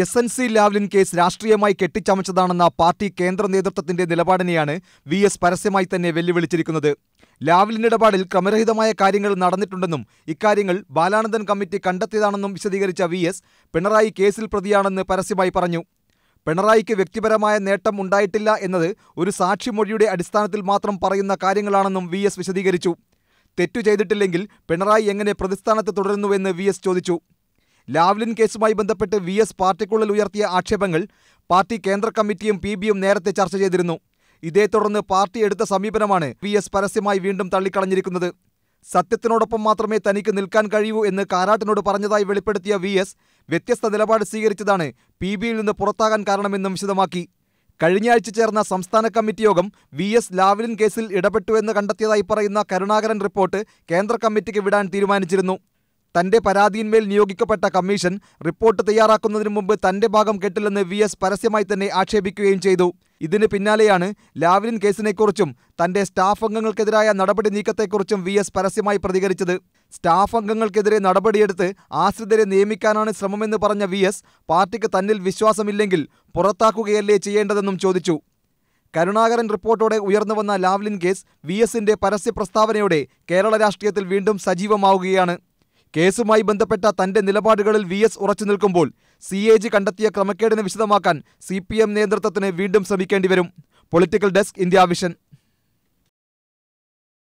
S N C Lavalin case രാഷ്ട്രീയമായി കെട്ടിച്ചമച്ചതാണെന്ന party കേന്ദ്ര നേതൃത്വത്തിന്റെ നിലപാടിനെയാണ് വി എസ് പരസ്യമായി തന്നെ വെല്ലുവിളിച്ചിരിക്കുന്നത്. ലാവ്ലിൻ ഇടപാടിൽ ക്രമരഹിതമായ കാര്യങ്ങൾ നടന്നിട്ടുണ്ടെന്നും ഇക്കാര്യങ്ങൾ ബാലാനന്ദൻ കമ്മിറ്റി കണ്ടെത്തിയതാണെന്നും വിശദീകരിച്ച വി എസ് പിണറായി കേസിൽ പ്രതിയാണെന്ന് പരസ്യമായി പറഞ്ഞു. പിണറായിക്ക് വ്യക്തിപരമായ നേട്ടം ഉണ്ടായിട്ടില്ല എന്നത് ഒരു സാക്ഷിമൊഴിയുടെ അടിസ്ഥാനത്തിൽ മാത്രം പറയുന്ന കാര്യങ്ങളാണെന്നും വി എസ് വിശദീകരിച്ചു. തെറ്റു ചെയ്തിട്ടില്ലെങ്കിൽ പിണറായി എങ്ങനെ പ്രതിസ്ഥാനത്ത് തുടരുന്നുവെന്ന് വി എസ് ചോദിച്ചു. ലാവ്ലിൻ കേസുമായി ബന്ധപ്പെട്ട് വി എസ് പാർട്ടിക്കുള്ളിൽ ഉയർത്തിയ ആക്ഷേപങ്ങൾ പാർട്ടി കേന്ദ്ര കമ്മിറ്റിയും പി ബിയും നേരത്തെ ചർച്ച ചെയ്തിരുന്നു. ഇതേ തുടർന്ന് പാർട്ടി എടുത്ത സമീപനമാണ് വി എസ് പരസ്യമായി വീണ്ടും തള്ളിക്കളഞ്ഞിരിക്കുന്നത്. സത്യത്തിനോടൊപ്പം മാത്രമേ തനിക്ക് നിൽക്കാൻ കഴിയൂ എന്ന് കാരാട്ടിനോട് പറഞ്ഞതായി വെളിപ്പെടുത്തിയ വി എസ് വ്യത്യസ്ത നിലപാട് സ്വീകരിച്ചതാണ് പി ബിയിൽ നിന്ന് പുറത്താകാൻ കാരണമെന്നും വിശദമാക്കി. കഴിഞ്ഞയാഴ്ച ചേർന്ന സംസ്ഥാന കമ്മിറ്റി യോഗം വി എസ് ലാവ്ലിൻ കേസിൽ ഇടപെട്ടുവെന്ന് കണ്ടെത്തിയതായി പറയുന്ന കരുണാകരൻ റിപ്പോർട്ട് കേന്ദ്ര കമ്മിറ്റിക്ക് വിടാൻ തീരുമാനിച്ചിരുന്നു. തന്റെ പരാതിയിന്മേൽ നിയോഗിക്കപ്പെട്ട കമ്മീഷൻ റിപ്പോർട്ട് തയ്യാറാക്കുന്നതിന് മുമ്പ് തന്റെ ഭാഗം കെട്ടില്ലെന്ന് വി എസ് പരസ്യമായി തന്നെ ആക്ഷേപിക്കുകയും ചെയ്തു. ഇതിന് പിന്നാലെയാണ് ലാവ്ലിൻ കേസിനെക്കുറിച്ചും തന്റെ സ്റ്റാഫ് അംഗങ്ങൾക്കെതിരായ നടപടി നീക്കത്തെക്കുറിച്ചും വി എസ് പരസ്യമായി പ്രതികരിച്ചത്. സ്റ്റാഫ് അംഗങ്ങൾക്കെതിരെ നടപടിയെടുത്ത് ആശ്രിതരെ നിയമിക്കാനാണ് ശ്രമമെന്ന് പറഞ്ഞ വി എസ് പാർട്ടിക്ക് തന്നിൽ വിശ്വാസമില്ലെങ്കിൽ പുറത്താക്കുകയല്ലേ ചെയ്യേണ്ടതെന്നും ചോദിച്ചു. കരുണാകരൻ റിപ്പോർട്ടോടെ ഉയർന്നുവന്ന ലാവ്ലിൻ കേസ് വി എസിന്റെ പരസ്യ പ്രസ്താവനയോടെ കേരള രാഷ്ട്രീയത്തിൽ വീണ്ടും സജീവമാവുകയാണ്. കേസുമായി ബന്ധപ്പെട്ട തന്റെ നിലപാടുകളിൽ വി എസ് ഉറച്ചു നിൽക്കുമ്പോൾ സി എ ജി കണ്ടെത്തിയ ക്രമക്കേടിനെ വിശദമാക്കാൻ സി പി എം നേതൃത്വത്തിന് വീണ്ടും ശ്രമിക്കേണ്ടി വരും. Political desk India Vision.